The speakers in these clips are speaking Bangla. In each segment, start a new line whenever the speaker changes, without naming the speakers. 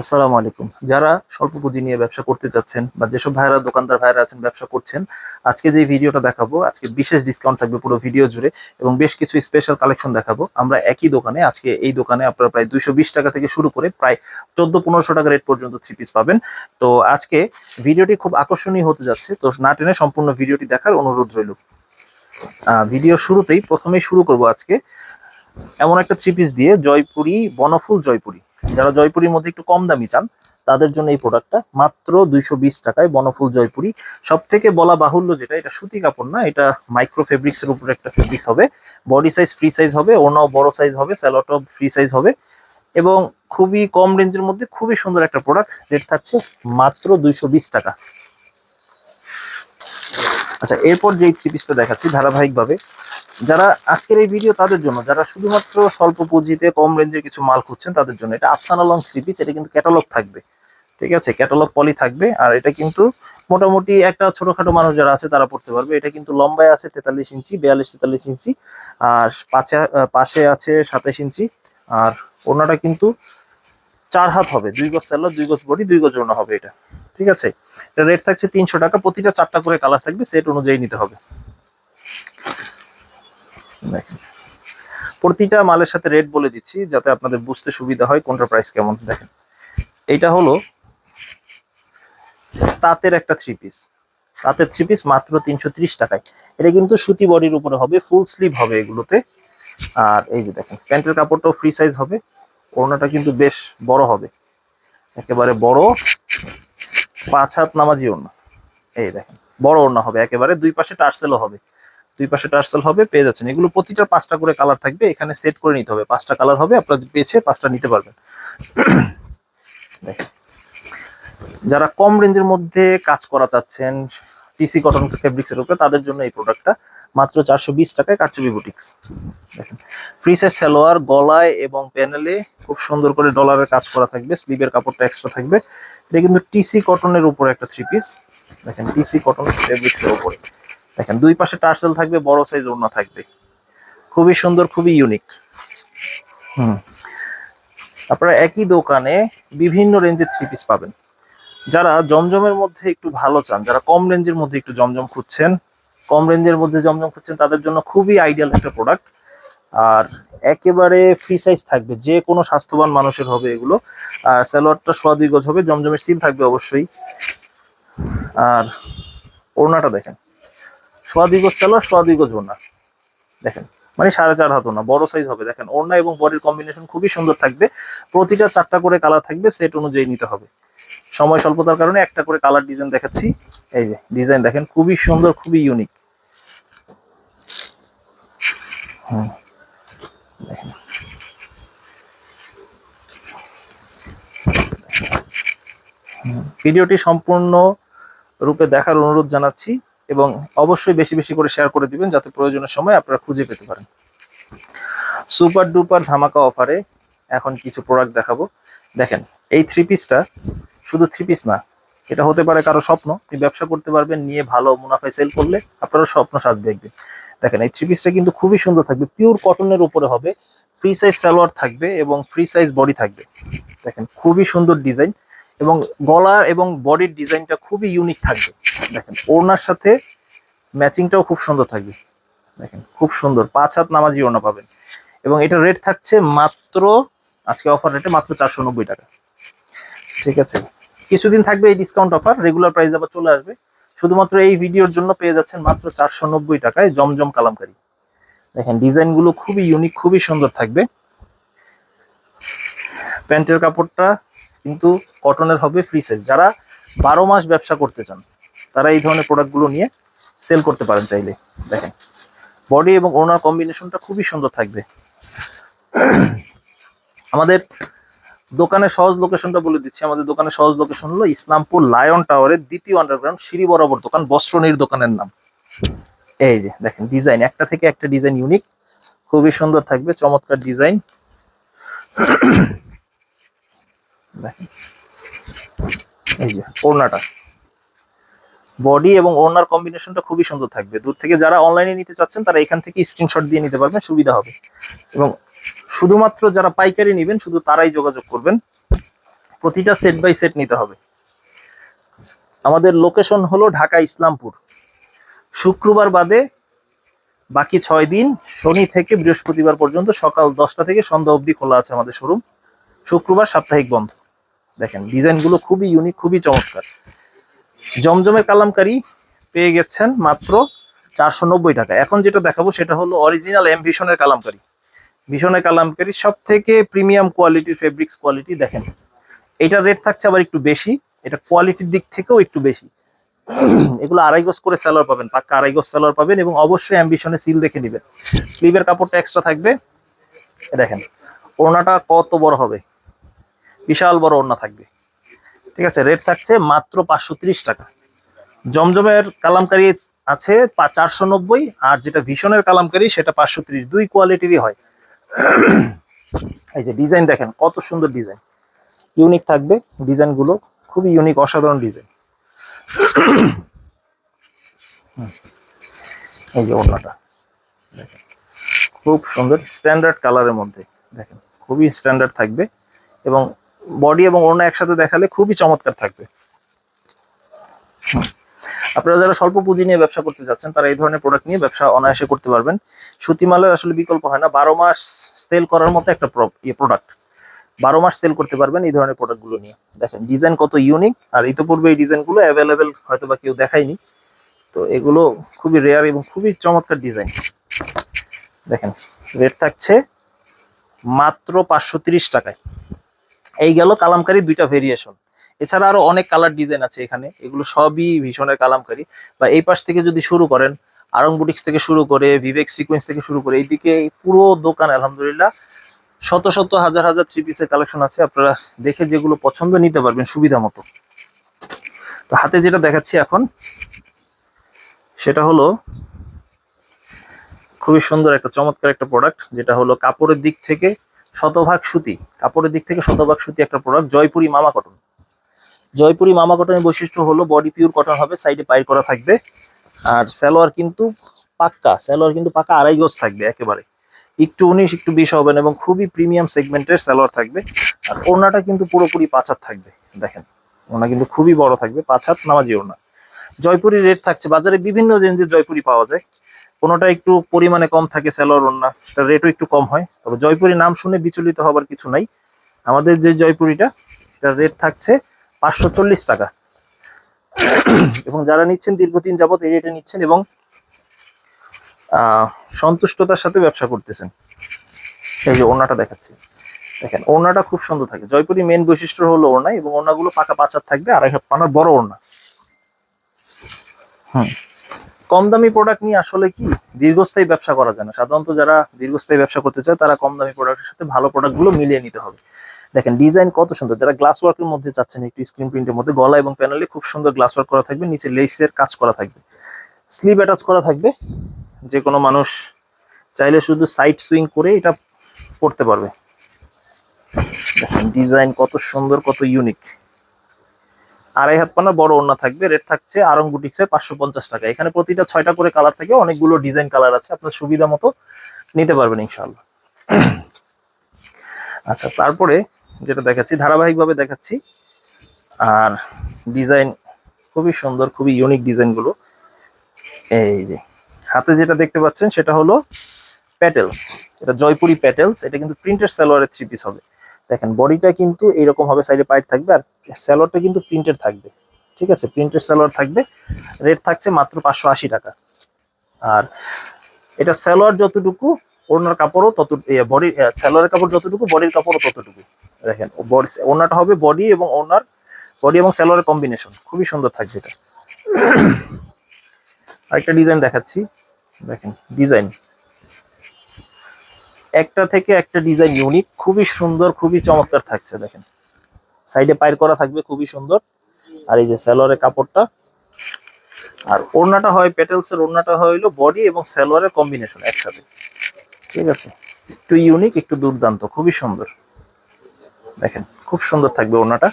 আসসালামু আলাইকুম। যারা স্বল্প পুঁজি নিয়ে ব্যবসা করতে যাচ্ছেন বা যেসব ভাইরা দোকানদার ভাইরা আছেন, ব্যবসা করছেন, আজকে যে ভিডিওটা দেখাবো, আজকে বিশেষ ডিসকাউন্ট থাকবে পুরো ভিডিও জুড়ে এবং বেশ কিছু স্পেশাল কালেকশন দেখাবো। আমরা একই দোকানে, আজকে এই দোকানে আপনারা প্রায় দুইশো বিশ টাকা থেকে শুরু করে প্রায় চোদ্দ পনেরোশো টাকা রেট পর্যন্ত থ্রি পিস পাবেন। তো আজকে ভিডিওটি খুব আকর্ষণীয় হতে যাচ্ছে। তো না টেনে সম্পূর্ণ ভিডিওটি দেখার অনুরোধ রইল। ভিডিও শুরুতেই প্রথমেই শুরু করব আজকে এমন একটা থ্রি পিস দিয়ে জয়পুরি, বনফুল জয়পুরি। যারা জয়পুরির মধ্যে একটু কম দামি চান, তাদের জন্য এই প্রোডাক্টটা মাত্র দুইশো বিশ টাকায় বনফুল জয়পুরি। সব থেকে বলা বাহুল্য যেটা, এটা সুতি কাপড় না, এটা মাইক্রো ফেব্রিক্স এর উপরে একটা ফেব্রিক্স হবে। বডি সাইজ ফ্রি সাইজ হবে ওনাও বড় সাইজ হবে স্যালোটও ফ্রি সাইজ হবে। এবং খুবই কম রেঞ্জের মধ্যে খুবই সুন্দর একটা প্রোডাক্ট রেট থাকছে মাত্র দুইশো বিশ টাকা। আচ্ছা এরপর যেই থ্রি পিসটা দেখাচ্ছি ধারাবাহিকভাবে যারা আজকের এই ভিডিও তাদের জন্য, যারা শুধুমাত্র স্বল্প পুঁজিতে কম রেঞ্জের কিছু মাল খুঁজছেন তাদের জন্য। এটা আফসানা লং থ্রি পিস এটা কিন্তু ক্যাটালগ থাকবে। ঠিক আছে? ক্যাটালগ পলি থাকবে। আর এটা কিন্তু মোটামুটি একটা ছোটখাটো মানুষ যারা আছে, তারা পড়তে পারবে। এটা কিন্তু লম্বায় আছে তেতাল্লিশ ইঞ্চি, বিয়াল্লিশ, তেতাল্লিশ ইঞ্চি। আর পাশে পাশে আছে সাতাশ ইঞ্চি। আর ওনাটা কিন্তু চার হাত হবে। দুই গজ স্যালার দুই গজ বডি, দুই গজ ওনা হবে এটা। ঠিক আছে? এটা রেট থাকছে তিনশো টাকা। প্রতিটা চারটা করে কালার থাকবে। সেট অনুযায়ী নিতে হবে। দেখেন। প্রতিটা মালের সাথে রেট বলে দিচ্ছি, যাতে আপনাদের বুঝতে সুবিধা হয় কোনটা প্রাইস কেমন। দেখেন এটা হলো তাঁতের একটা থ্রি পিস তাঁতের থ্রি পিস মাত্র তিনশো ত্রিশ টাকায়। এটা কিন্তু সুতি বডির উপরে হবে ফুল স্লিভ হবে এগুলোতে। আর এই যে দেখেন, প্যান্টের কাপড়টাও ফ্রি সাইজ হবে। ওড়নাটা কিন্তু বেশ বড় হবে। একেবারে বড় পাঁচ হাত নামাজি ওড়না। এই দেখেন, বড় ওড়না হবে। একেবারে দুই পাশে টার্সেলও হবে। দুই পাশে টার্সেল হবে, পেয়ে যাচ্ছেন। এগুলো প্রতিটা পাঁচটা করে কালার থাকবে, এখানে সেট করে নিতে হবে। পাঁচটা কালার হবে, আপনার পেয়েছে পাঁচটা নিতে পারবেন। যারা কম রেঞ্জের মধ্যে কাজ করা চাচ্ছেন টিসি কটন ফেব্রিক্সের উপরে, তাদের জন্য এই প্রোডাক্টটা মাত্র চারশো বিশ টাকায় কারচুপি বুটিক্স দেখেন ফ্রি সাইজ সালোয়ার, গলায় এবং প্যানেলে খুব সুন্দর করে ডলারের কাজ করা থাকবে স্লিভের কাপড়টা এক্সট্রা থাকবে। এটা কিন্তু টিসি কটনের উপরে একটা থ্রি পিস দেখেন টিসি কটন ফেব্রিক্সের উপরে। দেখেন, দুই পাশে টার্সেল থাকবে, বড় সাইজ ওড়না থাকবে। খুবই সুন্দর, খুবই ইউনিক হুম। আপনারা একই দোকানে বিভিন্ন রেঞ্জের থ্রি পিস পাবেন। যারা জমজমের মধ্যে একটু ভালো চান, যারা কম রেঞ্জের মধ্যে একটু জমজম খুঁজছেন, কম রেঞ্জের মধ্যে জমজম খুঁজছেন, তাদের জন্য খুবই আইডিয়াল একটা প্রোডাক্ট আর একেবারে ফ্রি সাইজ থাকবে, যে কোনো স্বাস্থ্যবান মানুষের হবে এগুলো। আর স্যালোয়ারটা সোয়া হবে, জমজমের সিল থাকবে অবশ্যই। আর ওড়নাটা দেখেন সোয়া দুই গজ সালোয়ার দেখেন মানে সাড়ে চার হাত ওড়না বড় সাইজ হবে। দেখেন, ওড়না এবং বডির কম্বিনেশন খুবই সুন্দর থাকবে। প্রতিটা চারটা করে কালার থাকবে সেট অনুযায়ী নিতে হবে। সময় স্বল্পতার কারণে একটা করে কালার ডিজাইন দেখাচ্ছি। এই যে ডিজাইন দেখেন, খুবই সুন্দর, খুবই ইউনিক হুম, দেখেন। ভিডিওটি সম্পূর্ণ রূপে দেখার অনুরোধ জানাচ্ছি। এবং অবশ্যই বেশি বেশি করে শেয়ার করে দিবেন যাতে প্রয়োজনের সময় আপনারা খুঁজে পেতে পারেন। সুপার ডুপার ধামাকা অফারে এখন কিছু প্রোডাক্ট দেখাবো। দেখেন, এই থ্রি পিসটা শুধু থ্রি পিস না, এটা হতে পারে কারও স্বপ্ন, আপনি ব্যবসা করতে পারবেন, নিয়ে ভালো মুনাফায় সেল করলে আপনারও স্বপ্ন সাজবে একদিন। দেখেন, এই থ্রি পিসটা কিন্তু খুবই সুন্দর থাকবে পিওর কটনের উপরে হবে ফ্রি সাইজ সালোয়ার থাকবে এবং ফ্রি সাইজ বডি থাকবে। দেখেন, খুবই সুন্দর ডিজাইন এবং গলা এবং বডির ডিজাইনটা খুবই ইউনিক থাকবে। দেখেন, ওড়নার সাথে ম্যাচিংটাও খুব সুন্দর থাকবে। দেখেন, খুব সুন্দর। পাঁচ হাত নামাজি ওড়না পাবেন। এবং এটা রেট থাকছে মাত্র, আজকে অফার রেটে মাত্র চারশো নব্বই টাকা। ঠিক আছে? কিছুদিন থাকবে এই ডিসকাউন্ট অফার রেগুলার প্রাইস আবার চলে আসবে। শুধুমাত্র এই ভিডিওর জন্য পেয়ে যাচ্ছেন মাত্র চারশো নব্বই টাকায় জমজম কালামকারি। দেখেন, ডিজাইনগুলো খুবই ইউনিক খুবই সুন্দর থাকবে। প্যান্টের কাপড়টা কিন্তু কটনের হবে ফ্রি সাইজ যারা বারো মাস ব্যবসা করতে চান, তারা এই ধরনের প্রোডাক্টগুলো নিয়ে সেল করতে পারেন চাইলে। দেখেন বডি এবং ওনার কম্বিনেশনটা খুবই সুন্দর থাকবে। আমাদের দোকানের সহজ লোকেশনটা বলে দিচ্ছি। আমাদের দোকানের সহজ লোকেশন হলো ইসলামপুর লায়ন টাওয়ারের দ্বিতীয় আন্ডারগ্রাউন্ড সিঁড়ি বরাবর দোকান, বস্ত্রনীর দোকানের নাম। এই যে, দেখেন ডিজাইন একটা থেকে একটা ডিজাইন ইউনিক খুবই সুন্দর থাকবে, চমৎকার ডিজাইন এই যে, ওড়নাটা। বডি এবং ওড়নার কম্বিনেশনটা খুবই সুন্দর থাকবে। দূর থেকে যারা অনলাইনে নিতে চাচ্ছেন, তারা এখান থেকে স্ক্রিনশট দিয়ে নিতে পারবেন, সুবিধা হবে। এবং শুধুমাত্র যারা পাইকারি নেবেন, শুধু তারাই যোগাযোগ করবেন। প্রতিটা সেট বাই সেট নিতে হবে। আমাদের লোকেশন হলো ঢাকা ইসলামপুর। শুক্রবার বাদে বাকি ছয় দিন, শনি থেকে বৃহস্পতিবার পর্যন্ত সকাল দশটা থেকে সন্ধ্যা অবধি খোলা আছে আমাদের শোরুম শুক্রবার সাপ্তাহিক বন্ধ। দেখেন, ডিজাইনগুলো খুবই ইউনিক খুবই চমৎকার। জমজমের কালামকারি পেয়ে গেছেন মাত্র চারশো নব্বই টাকা। এখন যেটা দেখাবো সেটা হলো অরিজিনাল এম ভিশনের কালামকারি। ভিশনের কালামকারি সব থেকে প্রিমিয়াম কোয়ালিটির ফেব্রিক্স কোয়ালিটি দেখেন। এটার রেট থাকছে আবার একটু বেশি, এটা কোয়ালিটির দিক থেকেও একটু বেশি। এগুলো আড়াই গজ করে সেলার পাবেন, পাক্কা আড়াই গজ সেলার পাবেন এবং অবশ্যই অ্যাম্বিশনে সিল দেখে নেবেন। স্লিভের কাপড়টা এক্সট্রা থাকবে। দেখেন, ওড়নাটা কত বড় হবে? বিশাল বড় ওড়না থাকবে। ঠিক আছে রেট থাকছে মাত্র পাঁচশো ত্রিশ টাকা। জমজমের কালামকারি আছে চারশো নব্বই, আর যেটা ভীষণের কালামকারি সেটা পাঁচশো ত্রিশ। দুই কোয়ালিটিরই হয়। এই যে ডিজাইন দেখেন, কত সুন্দর ডিজাইন ইউনিক থাকবে ডিজাইনগুলো খুবই ইউনিক অসাধারণ ডিজাইন এই যে ওড়নাটা। খুব সুন্দর স্ট্যান্ডার্ড কালারের মধ্যে। দেখেন, খুবই স্ট্যান্ডার্ড থাকবে এবং বডি এবং ওড়না একসাথে দেখালে খুবই চমৎকার থাকবে। আপনারা যারা স্বল্প পুঁজি নিয়ে ব্যবসা করতে যাচ্ছেন, তারা এই ধরনের প্রোডাক্ট নিয়ে ব্যবসা অনায়াসে করতে পারবেন। সুতি মালের আসলে বিকল্প হয় না। বারো মাস সেল করার মতো একটা ইয়ে প্রোডাক্ট বারো মাস সেল করতে পারবেন এই ধরনের প্রোডাক্টগুলো নিয়ে। দেখেন ডিজাইন কত ইউনিক আর ইতোপূর্বে এই ডিজাইনগুলো অ্যাভেলেবেল হয়তো বা কেউ দেখায়নি। তো এগুলো খুবই রেয়ার এবং খুবই চমৎকার ডিজাইন দেখেন রেট থাকছে মাত্র পাঁচশো টাকায়। এই গেল কালামকারি দুইটা ভেরিয়েশন এছাড়া আরও অনেক কালার ডিজাইন আছে এখানে। এগুলো সবই ভীষণের কালামকারি। বা এই পাশ থেকে যদি শুরু করেন আরং বুটিক্স থেকে শুরু করে বিবেক সিকোয়েন্স থেকে শুরু করে, এইদিকে পুরো দোকান আলহামদুলিল্লাহ। শত শত, হাজার হাজার থ্রি পিসের কালেকশন আছে। আপনারা দেখে যেগুলো পছন্দ নিতে পারবেন সুবিধা মতো। তো হাতে যেটা দেখাচ্ছি এখন, সেটা হলো খুবই সুন্দর একটা, চমৎকার একটা প্রোডাক্ট যেটা হলো কাপড়ের দিক থেকে শতভাগ সুতি, কাপড়ের দিক থেকে শতভাগ সুতি একটা প্রোডাক্ট জয়পুরি মামা কটন জয়পুরি মামা কটনের বৈশিষ্ট্য হলো বডি পিওর কটন হবে সাইডে পাইর করা থাকবে। আর সালোয়ার কিন্তু পাক্কা, সালোয়ার কিন্তু পাক্কা আড়াই গজ থাকবে একেবারে। একটু উনিশ, একটু বিশ হবেন এবং খুবই প্রিমিয়াম সেগমেন্টের সালোয়ার থাকবে। আর ওড়নাটা কিন্তু পুরোপুরি পাঁচ হাত থাকবে, দেখেন। ওনা কিন্তু খুবই বড় থাকবে, পাঁচ হাত নামাজি ওড়না। জয়পুরি রেট থাকছে, বাজারে বিভিন্ন রেঞ্জের জয়পুরি পাওয়া যায়। কোনোটা একটু পরিমাণে কম থাকে সালোয়ার ওড়না, তার রেটও একটু কম হয়। তবে জয়পুরি নাম শুনে বিচলিত হবার কিছু নাই। আমাদের যে জয়পুরিটা সেটার রেট থাকছে পাঁচশো চল্লিশ টাকা। এবং যারা নিচ্ছেন দীর্ঘদিন যাবত এই রেটে নিচ্ছেন এবং সন্তুষ্টতার সাথে ব্যবসা করতেছেন, এই যে ওড়নাটা দেখাচ্ছি। দেখেন, ওড়নাটা খুব সুন্দর থাকে। জয়পুরি মেন বৈশিষ্ট্য হলো ওড়না এবং ওড়নাগুলো পাকা পাচার থাকবে, আড়াই হাত পানার বড় ওড়না। হুম। কম দামি প্রোডাক্ট নিয়ে আসলে কি দীর্ঘস্থায়ী ব্যবসা করা যায় না। সাধারণত যারা দীর্ঘস্থায়ী ব্যবসা করতে চায়, তারা কম দামি প্রোডাক্টের সাথে ভালো প্রোডাক্টগুলো মিলিয়ে নিতে হবে। দেখেন ডিজাইন কত সুন্দর। যারা গ্লাস ওয়ার্কের মধ্যে চাচ্ছেন একটু স্ক্রিন প্রিন্টের মধ্যে, গলা এবং প্যানেলে খুব সুন্দর গ্লাস ওয়ার্ক করা থাকবে, নিচে লেসের কাজ করা থাকবে। স্লিভ অ্যাটাচ করা থাকবে। যে কোনো মানুষ চাইলে শুধু সাইড সুইং করে এটা পড়তে পারবে। দেখেন ডিজাইন কত সুন্দর, কত ইউনিক আড়াই হাত পানা, বড় ওড়না থাকবে। রেট থাকছে আরং পাঁচশো পঞ্চাশ টাকা। এখানে প্রতিটা ছয়টা করে কালার থাকে, অনেকগুলো ডিজাইন কালার আছে। আপনার সুবিধা মতো নিতে পারবেন ইনশাল্লাহ আচ্ছা তারপরে যেটা দেখাচ্ছি, ধারাবাহিকভাবে দেখাচ্ছি, আর ডিজাইন খুবই সুন্দর, খুবই ইউনিক ডিজাইনগুলো এই যে, হাতে যেটা দেখতে পাচ্ছেন, সেটা হলো প্যাটেলস এটা জয়পুরি প্যাটেলস এটা কিন্তু প্রিন্টেড সালোয়ারের থ্রি পিস হবে। দেখেন বডিটা কিন্তু এইরকম হবে সাইডে পাইট থাকবে আর স্যালোয়ারটা কিন্তু প্রিন্টেড থাকবে, ঠিক আছে? প্রিন্টেড স্যালোয়ার থাকবে রেট থাকছে মাত্র পাঁচশো আশি টাকা। আর এটা স্যালোয়ার যতটুকু, ওড়নার কাপড়ও তত বডি স্যালোয়ারের কাপড় যতটুকু বডির কাপড়ও ততটুকু। দেখেন ওড়নাটা হবে বডি এবং ওড়নার বডি এবং স্যালোয়ারের কম্বিনেশন খুবই সুন্দর থাকবে এটা। আরেকটা ডিজাইন দেখাচ্ছি। দেখেন ডিজাইন একটা থেকে একটা ডিজাইন ইউনিক খুবই সুন্দর, খুবই চমৎকার থাকছে, দেখেন। সাইডে পায়ের করা থাকবে, খুবই সুন্দর। আর এই যে স্যালোয়ারের কাপড়টা, আর ওড়নাটা হয় পেটেলসের ওড়নাটা হইল বডি এবং স্যালোয়ারের কম্বিনেশন একসাথে। ঠিক আছে? একটু ইউনিক একটু দুর্দান্ত, খুবই সুন্দর। দেখেন, খুব সুন্দর থাকবে ওড়নাটা।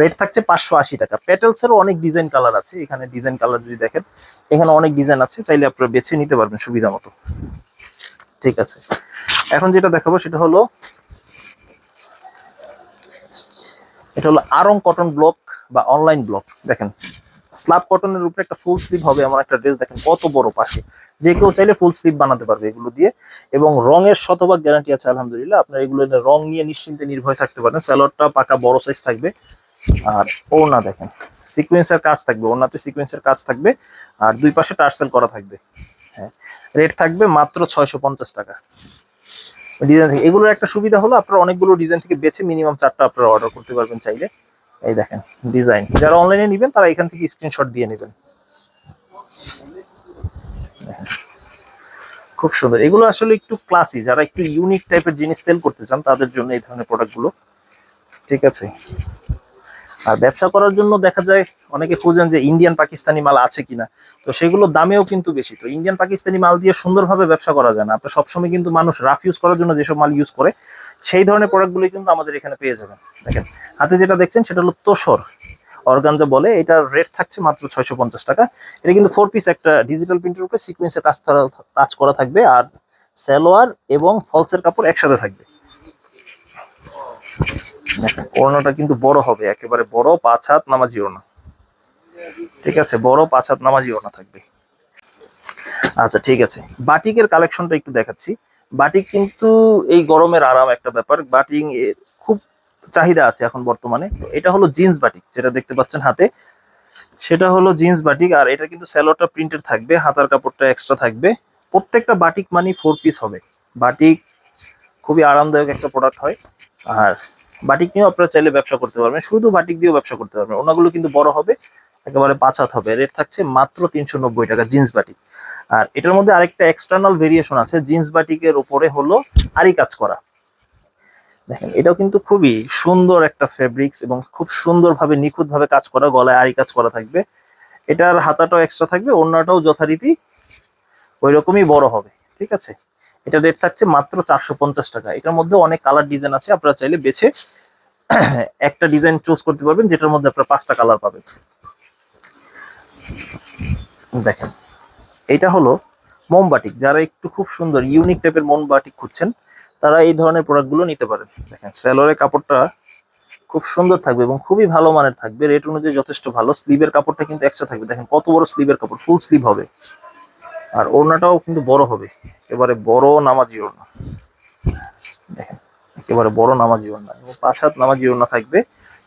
রেট থাকছে পাঁচশো আশি টাকা। পেটেলসেরও অনেক ডিজাইন কালার আছে। এখানে ডিজাইন কালার যদি দেখেন, এখানে অনেক ডিজাইন আছে, চাইলে আপনারা বেছে নিতে পারবেন সুবিধা মতো। ঠিক আছে? এখন যেটা দেখাবো সেটা হলো, এটা হলো আরং কটন ব্লক বা অনলাইন ব্লক দেখেন স্ল্যাব কটনের উপরে একটা ফুল স্লিভ হবে আমার একটা ড্রেস দেখেন কত বড় পাশে। যে কেউ চাইলে ফুল স্লিভ বানাতে পারবে এগুলো দিয়ে। এবং রঙের শতভাগ গ্যারান্টি আছে, আলহামদুলিল্লাহ। আপনার এগুলো রং নিয়ে নিশ্চিন্তে নির্ভয় থাকতে পারেন। স্যালোয়ারটা পাকা বড় সাইজ থাকবে। আর ওনা দেখেন সিকোয়েন্সের কাজ থাকবে ওনাতে সিকোয়েন্সের কাজ থাকবে। আর দুই পাশে টার্সেল করা থাকবে। হ্যাঁ রেট থাকবে মাত্র ছয়শো পঞ্চাশ টাকা। ডিজাইন থেকে। এগুলোর একটা সুবিধা হলো আপনারা অনেকগুলো ডিজাইন থেকে বেছে মিনিমাম চারটা আপনারা অর্ডার করতে পারবেন চাইলে। এই দেখেন ডিজাইন যারা অনলাইনে নেবেন, তারা এখান থেকে স্ক্রিনশট দিয়ে নেবেন। খুব সুন্দর। এগুলো আসলে একটু ক্লাসি যারা একটু ইউনিক টাইপের জিনিস সেল করতে চান, তাদের জন্য এই ধরনের প্রোডাক্টগুলো ঠিক আছে? আর ব্যবসা করার জন্য দেখা যায় অনেকে খুঁজেন যে ইন্ডিয়ান পাকিস্তানি মাল আছে কিনা। তো সেগুলো দামেও কিন্তু বেশি। তো ইন্ডিয়ান পাকিস্তানি মাল দিয়ে সুন্দরভাবে ব্যবসা করা যায় না। আপনার সবসময় কিন্তু মানুষ রাফ ইউজ করার জন্য যেসব মাল ইউজ করে, সেই ধরনের প্রোডাক্টগুলো কিন্তু আমাদের এখানে পেয়ে যাবেন। দেখেন, হাতে যেটা দেখছেন সেটা হলো তোসর অর্গানজা বলে, এটার রেট থাকছে মাত্র ছয়শো পঞ্চাশ টাকা। এটা কিন্তু ফোর পিস একটা ডিজিটাল প্রিন্টের উপরে সিকুয়েন্সের কাজ কাজ করা থাকবে। আর সালোয়ার এবং ফলসের কাপড় একসাথে থাকবে। ওড়নাটা কিন্তু বড় হবে, একেবারে বড় পাঁচ হাত নামাজি ওড়না। ঠিক আছে? বড় পাঁচ হাত নামাজি ওড়না থাকবে। আচ্ছা ঠিক আছে। বাটিকের কালেকশনটা একটু দেখাচ্ছি। বাটিক কিন্তু এই গরমের আরাম একটা ব্যাপার। বাটিং খুব চাহিদা আছে এখন বর্তমানে। এটা হলো জিন্স বাটিক, যেটা দেখতে পাচ্ছেন হাতে। সেটা হলো জিন্স বাটিক, আর এটা কিন্তু স্যালোটা প্রিন্টেড থাকবে। হাতার কাপড়টা এক্সট্রা থাকবে। প্রত্যেকটা বাটিক মানে ফোর পিস হবে। বাটিক খুবই আরামদায়ক একটা প্রোডাক্ট হয়। আর বাটিক নিয়েও আপনারা চাইলে ব্যবসা করতে পারবেন। শুধু বাটিক দিয়েও ব্যবসা করতে পারবেন। ওনাগুলো কিন্তু বড় হবে, একেবারে পাঁচ হাত হবে। রেট থাকছে মাত্র তিনশো নব্বই টাকা জিন্স বাটিক আর এটার মধ্যে আরেকটা এক্সটার্নাল ভেরিয়েশন আছে। জিন্স বাটিকের উপরে হলো আরি কাজ করা। দেখেন, এটাও কিন্তু খুবই সুন্দর একটা ফেব্রিক্স এবং খুব সুন্দরভাবে, নিখুঁতভাবে কাজ করা, গলায় আরি কাজ করা থাকবে। এটার হাতাটাও এক্সট্রা থাকবে অন্যটাও যথারীতি ওই রকমই বড় হবে। ঠিক আছে? এটা রেট থাকছে মাত্র চারশো পঞ্চাশ টাকা। এটার মধ্যে অনেক কালার ডিজাইন আছে, আপনারা চাইলে বেছে একটা ডিজাইন চুজ করতে পারবেন, যেটার মধ্যে আপনারা পাঁচটা কালার পাবেন। দেখেন, এটা হলো মোমবাটিক যারা একটু খুব সুন্দর ইউনিক টাইপের মোমবাটিক খুঁজছেন, তারা এই ধরনের প্রোডাক্টগুলো নিতে পারেন। দেখেন স্যালোয়ারের কাপড়টা খুব সুন্দর থাকবে এবং খুবই ভালো মানের থাকবে। রেট অনুযায়ী যথেষ্ট ভালো। স্লিভের কাপড়টা কিন্তু এক্সট্রা থাকবে। দেখেন, কত বড় স্লিভের কাপড় ফুল স্লিভ হবে। আর ওড়নাটাও কিন্তু বড় হবে। একেবারে বড় নামাজি ওড়না। দেখেন, একেবারে বড় নামাজি ওড়না এবং পাঁচ হাত নামাজি ওড়না থাকবে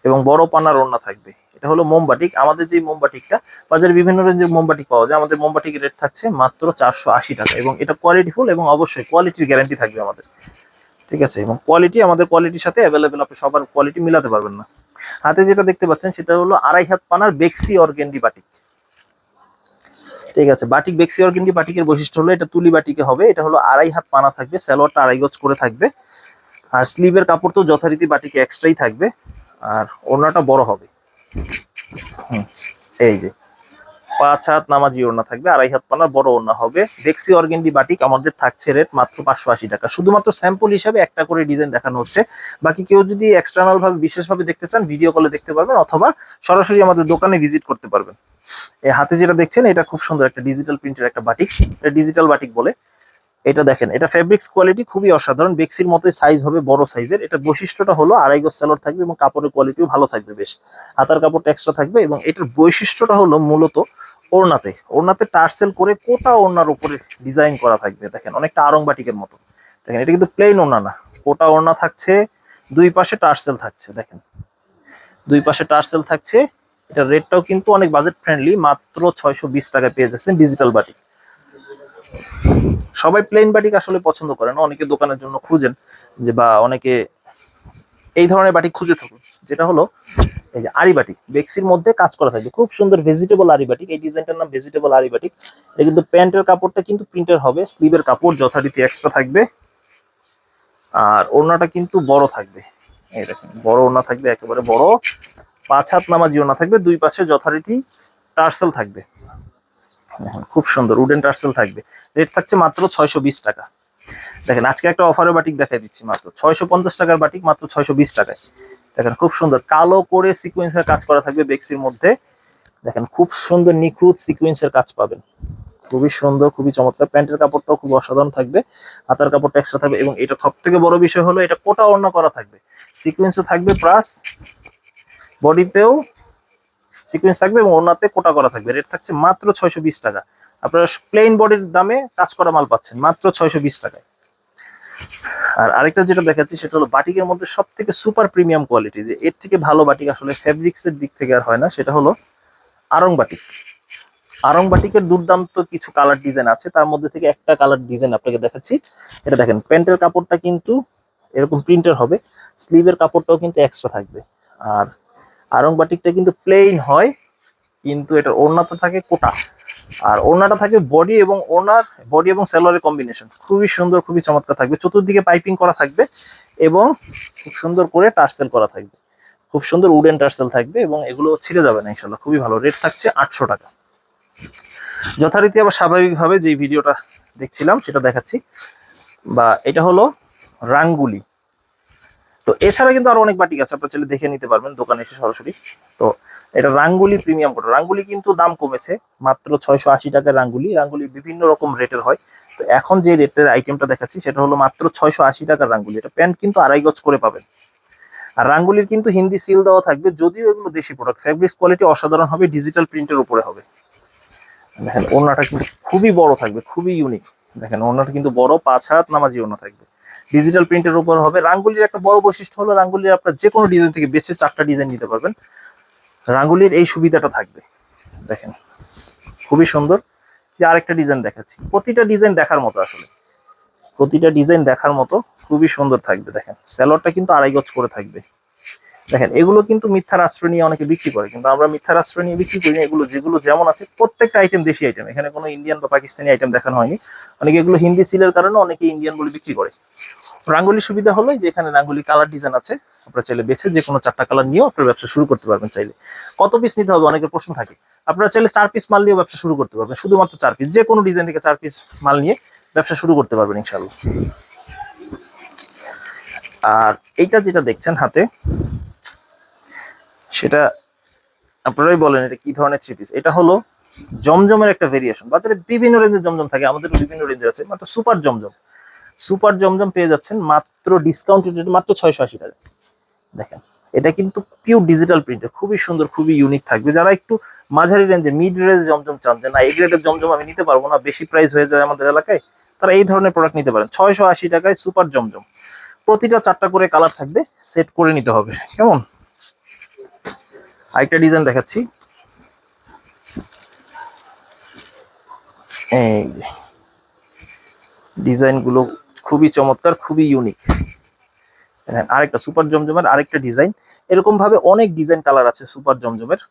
এবং বড় পানার ওড়না থাকবে। এটা হলো মোমবাটিক আমাদের যে মোমবাটিকটা বাজারে বিভিন্ন রেঞ্জের মোমবাটিক পাওয়া যায়। আমাদের মোমবাটিক রেট থাকছে মাত্র চারশো আশি টাকা এবং এটা কোয়ালিটিফুল এবং অবশ্যই কোয়ালিটির গ্যারান্টি থাকবে আমাদের। ঠিক আছে? এবং কোয়ালিটি আমাদের কোয়ালিটির সাথে অ্যাভেলেবেল আপনি সবার কোয়ালিটি মিলাতে পারবেন না। হাতে যেটা দেখতে পাচ্ছেন, সেটা হলো আড়াই হাত পানার বেক্সি অর্গেন্ডি বাটিক। ঠিক আছে বাটিক বেক্সিওর কিন্তু বাটিকের বৈশিষ্ট্য হলো এটা তুলি বাটিকে হবে এটা হলো আড়াই হাত পানা থাকবে স্যালোয়ারটা আড়াই গজ করে থাকবে। আর স্লিভের কাপড় তো যথারীতি বাটিকে এক্সট্রাই থাকবে আর ওনাটা বড় হবে। হুম, এই যে। পাঁচ হাত নামাজি ওড়না থাকবে, আড়াই হাত পানার বড় ওড়না হবে। ডেক্সি অর্গেন্ডি বাটিক আমাদের থাকছে রেট মাত্র পাঁচশো আশি টাকা। শুধুমাত্র স্যাম্পল হিসাবে একটা করে ডিজাইন দেখানো হচ্ছে। বাকি কেউ যদি এক্সটার্নাল ভাবে, বিশেষভাবে দেখতে চান ভিডিও কলে দেখতে পারবেন, অথবা সরাসরি আমাদের দোকানে ভিজিট করতে পারবেন। এই হাতে যেটা দেখছেন, এটা খুব সুন্দর একটা ডিজিটাল প্রিন্টের একটা বাটিক ডিজিটাল বাটিক বলে। এটা দেখেন, এটা ফেব্রিক্স কোয়ালিটি খুবই অসাধারণ, বেক্সির মতোই সাইজ হবে, বড় সাইজের এটা বৈশিষ্ট্যটা হলো আড়াই গজ থাকবে এবং কাপড়ের কোয়ালিটিও ভালো থাকবে বেশ। হাতার কাপড়টা এক্সট্রা থাকবে এবং এটার বৈশিষ্ট্যটা হলো মূলত ওড়নাতে। ওড়নাতে টার্সেল করে কোটা ওড়নার উপরে ডিজাইন করা থাকবে, দেখেন, অনেকটা আরং বাটিকের মতো। দেখেন, এটা কিন্তু প্লেন ওড়না না। কোটা ওড়না থাকছে, দুই পাশে টার্সেল থাকছে, দেখেন। দুই পাশে টার্সেল থাকছে। এটা রেটটাও কিন্তু অনেক বাজেট ফ্রেন্ডলি মাত্র ছয়শো টাকায় পেয়ে যাচ্ছেন ডিজিটাল বাটিক সবাই প্লেন বাটিক আসলে পছন্দ করে না, অনেকে দোকানের জন্য খুঁজেন যে বা অনেকে এই ধরনের বাটিক খুঁজে থাকুন। যেটা হলো, এই যে আরি বাটিক বেক্সির মধ্যে কাজ করা থাকবে। খুব সুন্দর ভেজিটেবল আরি বাটিক এই ডিজাইনটার নাম ভেজিটেবল আরি বাটিক এটা কিন্তু প্যান্টের কাপড়টা কিন্তু প্রিন্টের হবে স্লিভের কাপড় যথারীতি এক্সট্রা থাকবে। আর ওড়নাটা কিন্তু বড় থাকবে। এই দেখেন, বড় ওড়না থাকবে, একেবারে বড়। পাঁচ হাত নামাজি ওড়না থাকবে, দুই পাশে যথারীতি টার্সেল থাকবে। দেখেন, খুব সুন্দর। উডেন টার্সেল থাকবে। রেট থাকছে মাত্র ছয়শো বিশ টাকা। দেখেন আজকে একটা অফারের বাটিক দেখাই দিচ্ছি মাত্র। ছয়শো পঞ্চাশ টাকার বাটিক মাত্র ছয়শো বিশ টাকায়। দেখেন খুব সুন্দর। কালো করে সিকুয়েন্সের কাজ করা থাকবে বেক্সির মধ্যে। দেখেন খুব সুন্দর নিখুঁত সিকুয়েন্সের কাজ পাবেন। খুবই সুন্দর খুবই চমৎকার। প্যান্টের কাপড়টাও খুব অসাধারণ থাকবে। হাতার কাপড়টা এক্সট্রা থাকবে এবং এটা সব থেকে বড় বিষয় হলো এটা কোটা অন্য করা থাকবে। সিকুয়েন্সও থাকবে প্লাস বডিতেও সিকোয়েন্স থাকবে এবং ওনাতে কোটা করা থাকবে। রেট থাকছে মাত্র ছয়শো বিশ টাকা। আপনারা প্লেন বডির দামে কাজ করা মাল পাচ্ছেন, মাত্র ছয়শো বিশ টাকায়। আর আরেকটা যেটা দেখাচ্ছি, সেটা হলো বাটিকের মধ্যে সব থেকে সুপার প্রিমিয়াম কোয়ালিটি যে এর থেকে ভালো বাটিক আসলে ফেব্রিক্স এর দিক থেকে আর হয় না, সেটা হলো আরং বাটিক। আরং বাটিকের দুর্দান্ত কিছু কালার ডিজাইন আছে, তার মধ্যে থেকে একটা কালার ডিজাইন আপনাকে দেখাচ্ছি। এটা দেখেন, প্যান্টের কাপড়টা কিন্তু এরকম প্রিন্টের হবে স্লিভের কাপড়টাও কিন্তু এক্সট্রা থাকবে। আর আরং বাটিকটা কিন্তু প্লেন হয়, কিন্তু এটা ওড়নাটা থাকে কোটা। আর ওড়নাটা থাকে বডি এবং ওড়নার বডি এবং সেলোয়ারের কম্বিনেশন খুবই সুন্দর, খুবই চমৎকার থাকবে। চতুর্দিকে পাইপিং করা থাকবে এবং খুব সুন্দর করে টার্সেল করা থাকবে। খুব সুন্দর উডেন টার্সেল থাকবে এবং এগুলো ছিঁড়ে যাবে না ইনশাল্লাহ। খুবই ভালো। রেট থাকছে আটশো টাকা। যথারীতি আবার স্বাভাবিকভাবে যে ভিডিওটা দেখছিলাম, সেটা দেখাচ্ছি। বা এটা হলো রাঙ্গুলি। তো এছাড়া কিন্তু আরও অনেক বাটিক আছে, আপনার চাইলে দেখে নিতে পারবেন দোকানে এসে সরাসরি। তো এটা রাঙ্গুলি প্রিমিয়াম কোটা রাঙ্গুলি কিন্তু দাম কমেছে, মাত্র ছয়শো আশি টাকার রাঙ্গুলি। রাঙ্গুলি বিভিন্ন রকম রেটের হয়। তো এখন যে রেটের আইটেমটা দেখাচ্ছি, সেটা হলো মাত্র ছয়শো আশি টাকার রাঙ্গুলি। এটা প্যান্ট কিন্তু আড়াই গজ করে পাবেন। আর রাঙ্গুলির কিন্তু হিন্দি সিল দেওয়া থাকবে, যদিও এগুলো দেশি প্রোডাক্ট ফ্যাব্রিক্স কোয়ালিটি অসাধারণ হবে ডিজিটাল প্রিন্টের উপরে হবে। দেখেন, ওড়নাটা কিন্তু খুবই বড় থাকবে, খুবই ইউনিক দেখেন, ওড়নাটা কিন্তু বড়, পাঁচ হাত নামাজি ওড়না থাকবে। ডিজিটাল প্রিন্টের উপর হবে। রাঙ্গুলির একটা বড় বৈশিষ্ট্য হলো, রাঙ্গুলির আপনার যে কোনো ডিজাইন থেকে বেছে চারটা ডিজাইন নিতে পারবেন। রাঙ্গুলির এই সুবিধাটা থাকবে। দেখেন, খুবই সুন্দর। যে আরেকটা ডিজাইন দেখাচ্ছি। প্রতিটা ডিজাইন দেখার মতো আসলে। প্রতিটা ডিজাইন দেখার মতো খুবই সুন্দর থাকবে, দেখেন। স্যালোয়ারটা কিন্তু আড়াই গজ করে থাকবে। দেখেন, এগুলো কিন্তু মিথ্যার আশ্রয় নিয়ে অনেকে বিক্রি করে, কিন্তু আমরা মিথ্যার আশ্রয় নিয়ে বিক্রি করি না। এগুলো যেগুলো যেমন আছে, প্রত্যেকটা আইটেম দেশি আইটেম এখানে কোনো ইন্ডিয়ান বা পাকিস্তানি আইটেম দেখানো হয়নি। অনেকে এগুলো হিন্দি সিলের কারণে অনেকে ইন্ডিয়ান বলে বিক্রি করে। রাঙ্গুলির সুবিধা হলো যে এখানে রাঙ্গুলি কালার ডিজাইন আছে। আপনারা চাইলে বেছে যে কোনো চারটা কালার নিয়েও আপনার ব্যবসা শুরু করতে পারবেন চাইলে। কত পিস নিতে হবে? অনেকের প্রশ্ন থাকে। আপনারা চাইলে চার পিস মাল নিয়েও ব্যবসা শুরু করতে পারবেন। শুধুমাত্র চার পিস যে কোনো ডিজাইন থেকে চার পিস মাল নিয়ে ব্যবসা শুরু করতে পারবেন ইনশাল্লাহ আর এইটা যেটা দেখছেন হাতে সেটা আপনারাই বলেন এটা কি ধরনের থ্রি পিস এটা হলো জমজমের একটা ভেরিয়েশন বাজারে বিভিন্ন রেঞ্জের জমজম থাকে আমাদের বিভিন্ন রেঞ্জের আছে, মাত্র সুপার জমজম। সুপার জমজম পেয়ে যাচ্ছেন মাত্র ডিসকাউন্টেড রেট মাত্র ছয়শো আশি টাকা দেখেন, এটা কিন্তু পিওর ডিজিটাল প্রিন্টের খুবই সুন্দর, খুবই ইউনিক থাকবে। যারা একটু মাঝারি রেঞ্জে মিড রেঞ্জ জমজম চান যে না এই গ্রেডের জমজম আমি নিতে পারব না, বেশি প্রাইস হয়ে যায় আমাদের এলাকায়, তারা এই ধরনের প্রোডাক্ট নিতে পারেন। ছয়শো আশি টাকায় সুপার জমজম। প্রতিটা চারটা করে কালার থাকবে সেট করে নিতে হবে। কেমন? আরেকটা ডিজাইন দেখাচ্ছি। এই ডিজাইনগুলো খুবই চমৎকার, খুবই ইউনিক আরেকটা সুপার জমজমের আরেকটা ডিজাইন এরকম ভাবে অনেক ডিজাইন কালার আছে সুপার জমজমের।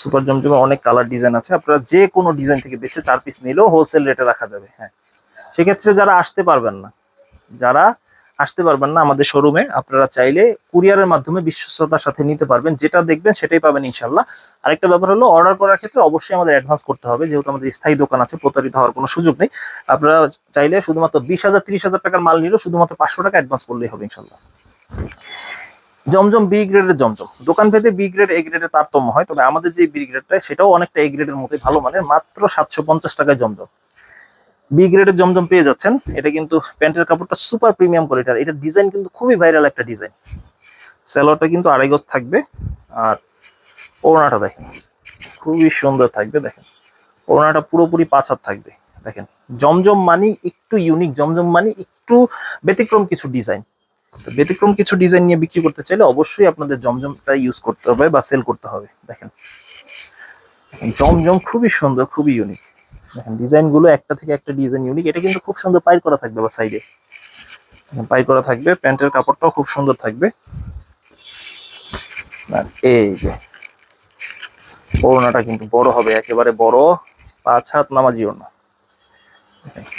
সুপার জমজমের অনেক কালার ডিজাইন আছে। আপনারা যে কোনো ডিজাইন থেকে বেছে চার পিস নিলেও হোলসেল রেটে রাখা যাবে হ্যাঁ। সেক্ষেত্রে যারা আসতে পারবেন না, যারা আসতে পারবেন না আমাদের শোরুমে আপনারা চাইলে কুরিয়ারের মাধ্যমে বিশ্বস্ততার সাথে নিতে পারবেন। যেটা দেখবেন সেটাই পাবেন ইনশাল্লাহ আরেকটা ব্যাপার হলো অর্ডার করার ক্ষেত্রে অবশ্যই আমাদের অ্যাডভান্স করতে হবে। যেহেতু আমাদের স্থায়ী দোকান আছে, প্রতারিত হওয়ার কোনো সুযোগ নেই। আপনারা চাইলে শুধুমাত্র বিশ হাজার, তিরিশ হাজার টাকার মাল নিলেও শুধুমাত্র পাঁচশো টাকা অ্যাডভান্স করলেই হবে ইনশাল্লাহ জমজম বি গ্রেডের জমজম। দোকান ভেদে বি গ্রেড এ গ্রেডের তারতম্য হয়। তবে আমাদের যে বি গ্রেডটা সেটাও অনেকটা এ গ্রেডের মতোই ভালো মানের। মাত্র সাতশো পঞ্চাশ টাকায় জমজম। বি গ্রেডের জমজম পেয়ে যাচ্ছেন। এটা কিন্তু প্যান্টের কাপড়টা সুপার প্রিমিয়াম কোয়ালিটির এটা ডিজাইন কিন্তু খুবই ভাইরাল একটা ডিজাইন স্যালোয়ারটা কিন্তু আড়াই গজ থাকবে। আর ওড়নাটা দেখেন, খুবই সুন্দর থাকবে দেখেন। ওড়নাটা পুরোপুরি পাঁচ হাত থাকবে। দেখেন, জমজম মানি একটু ইউনিক জমজম মানি একটু ব্যতিক্রম কিছু ডিজাইন তো ব্যতিক্রম কিছু ডিজাইন নিয়ে বিক্রি করতে চাইলে অবশ্যই আপনাদের জমজমটা ইউজ করতে হবে বা সেল করতে হবে। দেখেন, জমজম খুবই সুন্দর, খুবই ইউনিক দেখেন ডিজাইনগুলো একটা থেকে একটা ডিজাইন ইউনিক এটা কিন্তু খুব সুন্দর পাই করা থাকবে বা সাইডে পাই করা থাকবে, প্যান্টের কাপড়টাও খুব সুন্দর থাকবে। আর এই যে, ওড়নাটা কিন্তু বড় হবে, একেবারে বড় পাঁচ হাত নামাজি ওড়না।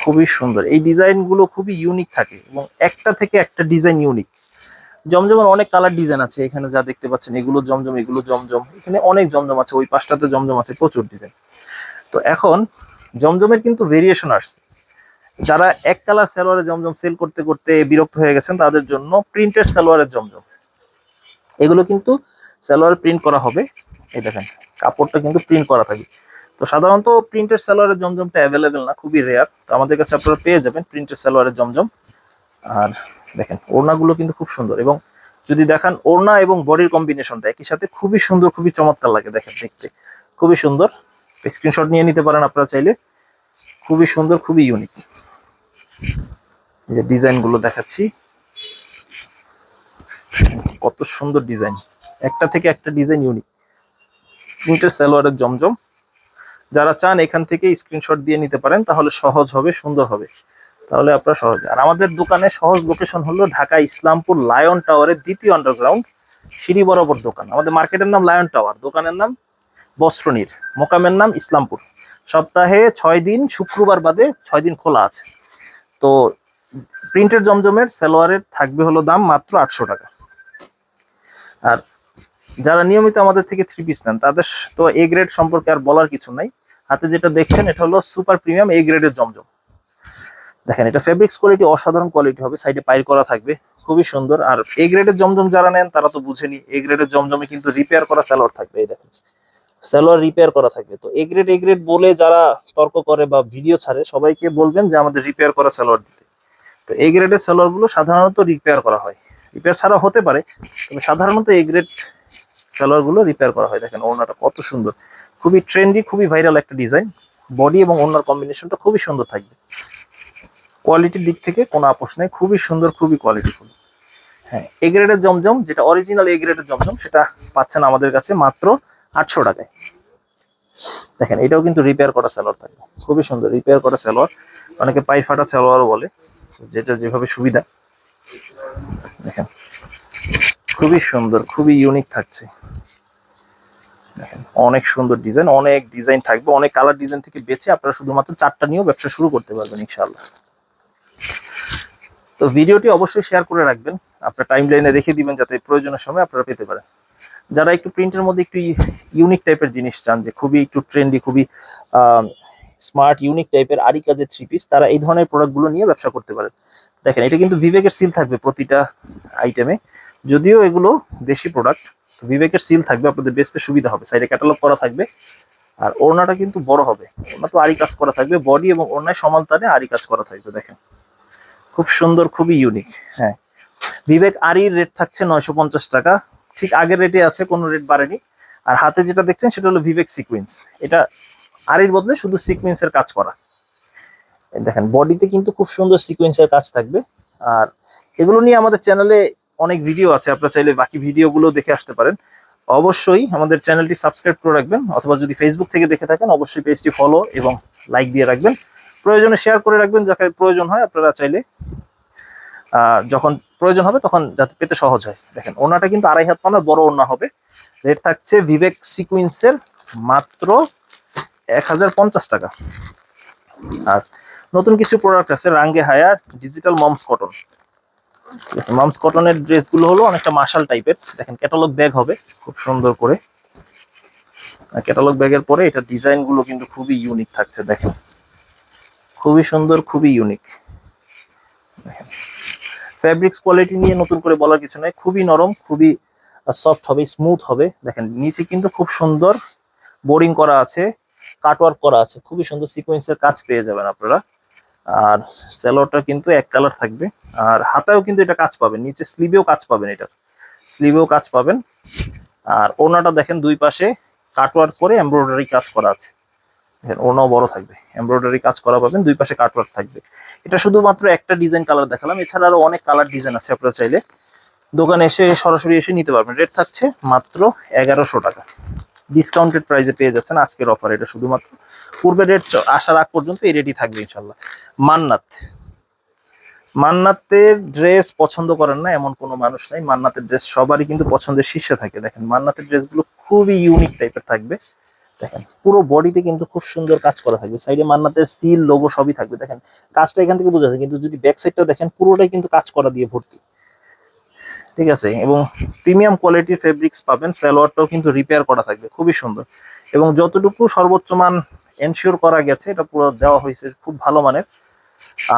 খুবই সুন্দর। এই ডিজাইনগুলো খুবই ইউনিক থাকে এবং একটা থেকে একটা ডিজাইন ইউনিক জমজমের অনেক কালার ডিজাইন আছে, এখানে যা দেখতে পাচ্ছেন, এগুলো জমজম এগুলো জমজম। এখানে অনেক জমজম আছে, ওই পাশটাতে জমজম আছে, প্রচুর ডিজাইন তো এখন জমজমের কিন্তু ভেরিয়েশন আসছে। যারা এক কালার সালোয়ারে জমজম সেল করতে করতে বিরক্ত হয়ে গেছেন, তাদের জন্য প্রিন্টেড সালোয়ারের জমজম। এগুলো কিন্তু সালোয়ার প্রিন্ট করা হবে। এই দেখেন, কাপড়টা কিন্তু প্রিন্ট করা থাকে। তো সাধারণত প্রিন্টেড সালোয়ারের জমজমটা অ্যাভেলেবেল না, খুবই রেয়ার তো আমাদের কাছে আপনারা পেয়ে যাবেন প্রিন্টেড সালোয়ারের জমজম। আর দেখেন, ওড়নাগুলো কিন্তু খুব সুন্দর এবং যদি দেখান ওড়না এবং বডির কম্বিনেশনটা একই সাথে খুবই সুন্দর, খুবই চমৎকার লাগে দেখেন দেখতে। খুবই সুন্দর। স্ক্রিনশট নিয়ে নিতে পারেন আপনারা চাইলে। খুবই সুন্দর, খুবই ইউনিক এই যে ডিজাইনগুলো দেখাচ্ছি। কত সুন্দর ডিজাইন একটা থেকে একটা ডিজাইন ইউনিক প্রিন্টের সালোয়ারের জমজম। যারা চান এখান থেকে স্ক্রিনশট দিয়ে নিতে পারেন, তাহলে সহজ হবে, সুন্দর হবে। তাহলে আপনারা সহজ আর আমাদের দোকানে সহজ লোকেশন হলো ঢাকা ইসলামপুর লায়ন টাওয়ারের দ্বিতীয় আন্ডারগ্রাউন্ড সিঁড়ি বরাবর দোকান। আমাদের মার্কেটের নাম লায়ন টাওয়ার। দোকানের নাম বস্ত্রনীর মোকামের নাম ইসলামপুর। সপ্তাহে ছয় দিন, শুক্রবার বাদে ছয় দিন খোলা আছে। তো প্রিন্টের জমজমের সালোয়ারের থাকবে হলো দাম মাত্র আটশো টাকা। আর যারা নিয়মিত আমাদের থেকে থ্রি পিস নেন, তাদের তো এ গ্রেড সম্পর্কে আর বলার কিছু নাই। হাতে যেটা দেখছেন, এটা হলো সুপার প্রিমিয়াম এ গ্রেডের জমজম। দেখেন, এটা ফেব্রিক্স কোয়ালিটি অসাধারণ কোয়ালিটি হবে সাইডে পাইর করা থাকবে। খুবই সুন্দর। আর এ গ্রেডের জমজম যারা নেন, তারা তো বুঝেনি এ গ্রেডের জমজমে কিন্তু রিপেয়ার করা স্যালোয়ার থাকবে, এই দেখেন। স্যালোয়ার রিপেয়ার করা থাকবে। তো এ গ্রেড এ গ্রেড বলে যারা তর্ক করে বা ভিডিও ছাড়ে, সবাইকে বলবেন যে আমাদের রিপেয়ার করা স্যালোয়ার দিতে। তো এ গ্রেডের স্যালোয়ারগুলো সাধারণত রিপেয়ার করা হয়। রিপেয়ার ছাড়া হতে পারে, তবে সাধারণত এ গ্রেড স্যালোয়ারগুলো রিপেয়ার করা হয়। দেখেন ওড়নাটা কত সুন্দর। খুবই ট্রেন্ডি খুবই ভাইরাল একটা ডিজাইন বডি এবং ওড়নার কম্বিনেশনটা খুবই সুন্দর থাকবে। কোয়ালিটির দিক থেকে কোনো আপোষ নেই। খুবই সুন্দর, খুবই কোয়ালিটিফুল হ্যাঁ এ গ্রেডের জমজম, যেটা অরিজিনাল এ গ্রেডের জমজম, সেটা পাচ্ছেন আমাদের কাছে মাত্র আটশো টাকায় দেখেন, এটাও কিন্তু রিপেয়ার করা সালোয়ার থাকবে। খুবই সুন্দর রিপেয়ার করা সালোয়ার অনেকে পাই ফাটা সালোয়ারও বলে, যেটা যেভাবে সুবিধা। দেখেন, খুবই সুন্দর, খুবই ইউনিক থাকছে। দেখেন, অনেক সুন্দর ডিজাইন অনেক ডিজাইন থাকবে, অনেক কালার ডিজাইন থেকে বেছে আপনারা শুধুমাত্র চারটা নিয়েও ব্যবসা শুরু করতে পারবেন, ইনশাআল্লাহ। তো ভিডিওটি অবশ্যই শেয়ার করে রাখবেন। আপনার টাইম লাইনে রেখে দিবেন যাতে প্রয়োজনের সময় আপনারা পেতে পারেন। যারা একটু প্রিন্টের মধ্যে একটু ইউনিক টাইপের জিনিস চান, যে খুবই একটু ট্রেন্ডি খুবই স্মার্ট ইউনিক টাইপের আরি কাজের থ্রি পিস তারা এই ধরনের প্রোডাক্টগুলো নিয়ে ব্যবসা করতে পারেন। দেখেন, এটা কিন্তু বিবেকের সিল থাকবে প্রতিটা আইটেমে যদিও এগুলো দেশি প্রোডাক্ট বিবেকের সিল থাকবে, আপনাদের বেচতে সুবিধা হবে। সাইডে ক্যাটালগ করা থাকবে, আর ওড়নাটা কিন্তু বড় হবে। ওড়না তো আরি কাজ করা থাকবে বডি এবং ওড়নায় সমান তারে আরি কাজ করা থাকবে, দেখেন। খুব সুন্দর, খুবই ইউনিক হ্যাঁ। বিবেক আরির রেট থাকছে নয়শো পঞ্চাশ টাকা ঠিক আগের রেটে আছে, কোনো রেট বাড়েনি। আর হাতে যেটা দেখছেন, সেটা হলো ভিভেক সিকুয়েন্স এটা আরির বদলে শুধু সিকুয়েন্সের কাজ করা। দেখেন বডিতে কিন্তু খুব সুন্দর সিকুয়েন্সের কাজ থাকবে। আর এগুলো নিয়ে আমাদের চ্যানেলে অনেক ভিডিও আছে, আপনারা চাইলে বাকি ভিডিওগুলো দেখে আসতে পারেন। অবশ্যই আমাদের চ্যানেলটি সাবস্ক্রাইব করে রাখবেন, অথবা যদি ফেসবুক থেকে দেখে থাকেন, অবশ্যই পেজটি ফলো এবং লাইক দিয়ে রাখবেন। প্রয়োজনে শেয়ার করে রাখবেন, যাকে প্রয়োজন হয়, আপনারা চাইলে যখন প্রয়োজন হবে, তখন যাতে পেতে সহজ হয়। দেখেন ওনাটা কিন্তু আড়াই হাত পানা বড় ওনা হবে। রেট থাকছে বিবেক সিকুয়েন্সের মাত্র এক হাজার পঞ্চাশ টাকা। আর নতুন কিছু প্রোডাক্ট আছে রাঙ্গে হায়ার ডিজিটাল মমস কটন মমস কটনের ড্রেসগুলো হলো অনেকটা মার্শাল টাইপের দেখেন ক্যাটালগ ব্যাগ হবে, খুব সুন্দর করে। ক্যাটালগ ব্যাগের পরে এটা ডিজাইনগুলো কিন্তু খুবই ইউনিক থাকছে, দেখেন। খুবই সুন্দর, খুবই ইউনিক দেখেন। ফ্যাব্রিক্স কোয়ালিটি নিয়ে নতুন করে বলার কিছু নাই। খুবই নরম, খুবই সফট হবে স্মুথ হবে। দেখেন, নিচে কিন্তু খুব সুন্দর বোরিং করা আছে কাটওয়ার্ক করা আছে। খুবই সুন্দর সিকোয়েন্সের কাজ পেয়ে যাবেন আপনারা। আর স্যালোয়ারটা কিন্তু এক কালার থাকবে। আর হাতায়ও কিন্তু এটা কাজ পাবেন। নিচে স্লিভেও কাজ পাবেন এটা। স্লিভেও কাজ পাবেন। আর ওনাটা দেখেন দুই পাশে কাটওয়ার্ক করে এমব্রয়ডারি কাজ করা আছে। ওনাও বড় থাকবে। এমব্রয়ডারি কাজ করা পাবেন, দুই পাশে কাটওয়ার্ক থাকবে। এটা শুধুমাত্র একটা ডিজাইন কালার দেখালাম। এছাড়া আরও অনেক কালার ডিজাইন আছে আপনারা চাইলে। দোকানে এসে, সরাসরি এসে নিতে পারবেন। রেট থাকছে মাত্র এগারোশো টাকা। ডিসকাউন্টেড প্রাইসে পেয়ে যাচ্ছেন আজকের অফার এটা শুধুমাত্র পূর্বের রেট আসার আগ পর্যন্ত এই রেটই থাকবে ইনশাল্লাহ মান্নাত। মান্নাতের ড্রেস পছন্দ করেন না, এমন কোনো মানুষ নাই। মান্নাতের ড্রেস সবারই কিন্তু পছন্দের শীর্ষে থাকে। দেখেন, মান্নাতের ড্রেসগুলো খুবই ইউনিক টাইপের থাকবে। দেখেন, পুরো বডিতে কিন্তু খুব সুন্দর কাজ করা থাকবে। সাইডে মান্নাতের সিল লোগো সবই থাকবে, দেখেন। কাজটা এখান থেকে বোঝা কিন্তু যদি ব্যাক সাইডটা দেখেন, পুরোটাই কিন্তু কাজ করা দিয়ে ভর্তি। ঠিক আছে? এবং প্রিমিয়াম কোয়ালিটির ফেব্রিক্স পাবেন সালোয়ারটাও কিন্তু রিপেয়ার করা থাকবে, খুবই সুন্দর। এবং যতটুকু সর্বোচ্চ মান এনশিওর করা গেছে, এটা পুরো দেওয়া হয়েছে খুব ভালো মানের।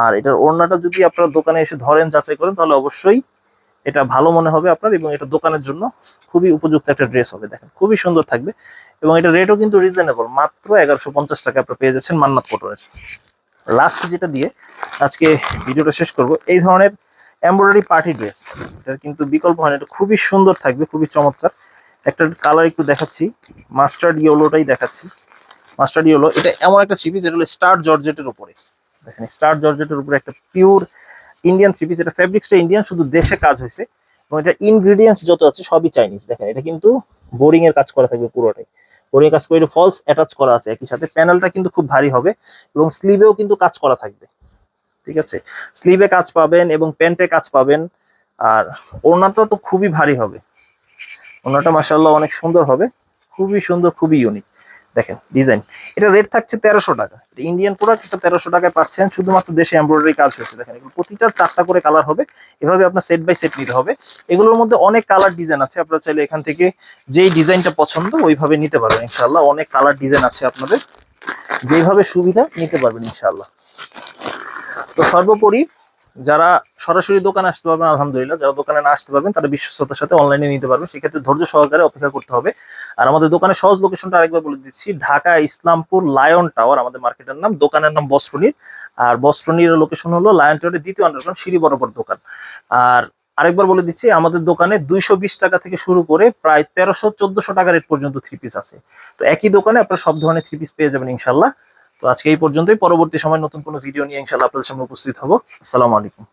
আর এটার ওড়নাটা যদি আপনারা দোকানে এসে ধরেন, যাচাই করেন, তাহলে অবশ্যই এটা ভালো মনে হবে আপনার, এবং এটা দোকানের জন্য খুবই উপযুক্ত একটা ড্রেস হবে, দেখেন। খুবই সুন্দর থাকবে। এবং এটা রেটও কিন্তু রিজনেবল মাত্র এগারোশো পঞ্চাশ টাকা আপনারা পেয়ে যাচ্ছেন মান্নাত কটনের লাস্ট যেটা দিয়ে আজকে ভিডিওটা শেষ করব, এই ধরনের এমব্রয়ডারি পার্টি ড্রেস এটার কিন্তু বিকল্প হয় না। এটা খুবই সুন্দর থাকবে, খুবই চমৎকার। একটা কালার একটু দেখাচ্ছি মাস্টার্ড ইয়েলোটাই দেখাচ্ছি। মাস্টার্ড ইয়েলো এটা এমন একটা থ্রি পিস এটা হলো স্টার জর্জেটের উপরে। দেখেন স্টার জর্জেটের উপরে একটা পিওর ইন্ডিয়ান থ্রি পিস এটা ফেব্রিক্সটা ইন্ডিয়ান শুধু দেশে কাজ হয়েছে। এবং এটা ইনগ্রিডিয়েন্টস যত আছে সবই চাইনিজ দেখেন, এটা কিন্তু বোরিং এর কাজ করা থাকবে পুরোটাই। এর কাজ করে ফলস অ্যাটাচ করা আছে, একই সাথে প্যানেলটা কিন্তু খুব ভারী হবে এবং স্লিভেও কিন্তু কাজ করা থাকবে, ঠিক আছে? স্লিভে কাজ পাবেন এবং প্যান্টে কাজ পাবেন, আর ওড়নাটা তো খুবই ভারী হবে, ওড়নাটা মাসাল্লাহ অনেক সুন্দর হবে, খুবই সুন্দর, খুবই ইউনিক দেখেন ডিজাইন এটা রেট থাকছে তেরোশো টাকা। ইন্ডিয়ান প্রোডাক্ট এটা তেরোশো টাকায় পাচ্ছেন। শুধুমাত্র দেশে এমব্রয়ডারি কাজ হয়েছে। দেখেন, এগুলো প্রতিটার চারটা করে কালার হবে। এভাবে আপনার সেট বাই সেট নিতে হবে। এগুলোর মধ্যে অনেক কালার ডিজাইন আছে। আপনারা চাইলে এখান থেকে যেই ডিজাইনটা পছন্দ, ওইভাবে নিতে পারবেন ইনশাল্লাহ অনেক কালার ডিজাইন আছে আপনাদের। যেইভাবে সুবিধা, নিতে পারবেন ইনশাল্লাহ তো সর্বোপরি যারা সরাসরি দোকানে আসতে পারবেন, আলহামদুলিল্লাহ, যারা দোকানে না আসতে পারবেন, তারা বিশ্বস্ততার সাথে অনলাইনে নিতে পারবেন। সেক্ষেত্রে ধৈর্য সহকারে অপেক্ষা করতে হবে। আর আমাদের দোকানের সহজ লোকেশনটা আরেকবার বলে দিচ্ছি, ঢাকা, ইসলামপুর লায়ন টাওয়ার আমাদের মার্কেটের নাম। দোকানের নাম বস্ত্রনীর। আর বস্ত্রনীর লোকেশন হলো লায়ন টাওয়ারের দ্বিতীয় আন্ডারগ্রাউন্ড সিঁড়ি বরাবর দোকান। আর আরেকবার বলে দিচ্ছি, আমাদের দোকানে দুইশো বিশ টাকা থেকে শুরু করে প্রায় তেরোশো চোদ্দশো টাকা রেট পর্যন্ত থ্রি পিস আছে। তো একই দোকানে আপনারা সব ধরনের থ্রি পিস পেয়ে যাবেন ইনশাল্লাহ তো আজকে এই পর্যন্তই। পরবর্তী সময় নতুন কোনো ভিডিও নিয়ে ইনশাল্লাহ আপনাদের সামনে উপস্থিত হব। আসসালামু আলাইকুম।